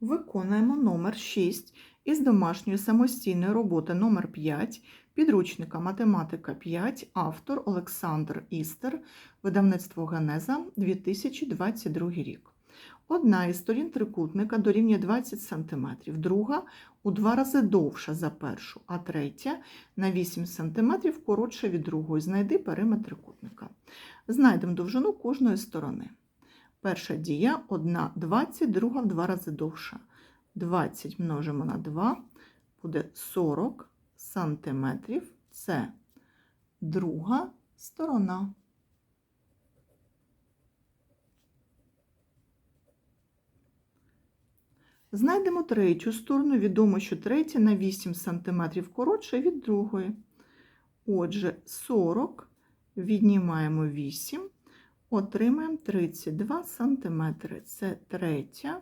Виконуємо номер 6 із домашньої самостійної роботи номер 5 підручника Математика 5, автор Олександр Істер, видавництво Генеза 2022 рік. Одна із сторін трикутника дорівнює 20 см, друга у два рази довша за першу, а третя на 8 см коротша від другої. Знайди периметр трикутника. Знайдемо довжину кожної сторони. Перша дія 1 20, друга в два рази довша. 20 множимо на 2 буде 40 сантиметрів. Це друга сторона. Знайдемо третю сторону. Відомо, що третя на 8 см коротша від другої. Отже, 40 віднімаємо 8, отримаємо 32 см. Це третя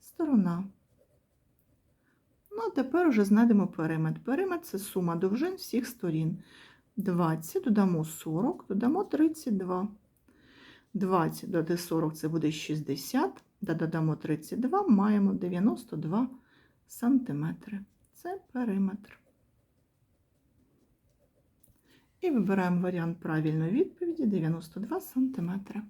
сторона. Ну, а тепер вже знайдемо периметр. Периметр це сума довжин всіх сторін. 20, додамо 40, додамо 32. 20 додати 40 це буде 60, додамо 32, маємо 92 сантиметри. Це периметр. І вибираємо варіант правильної відповіді 92 сантиметри.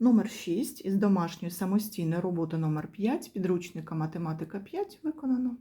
Номер 6 із домашньої самостійної роботи номер 5 підручника Математика 5 виконано.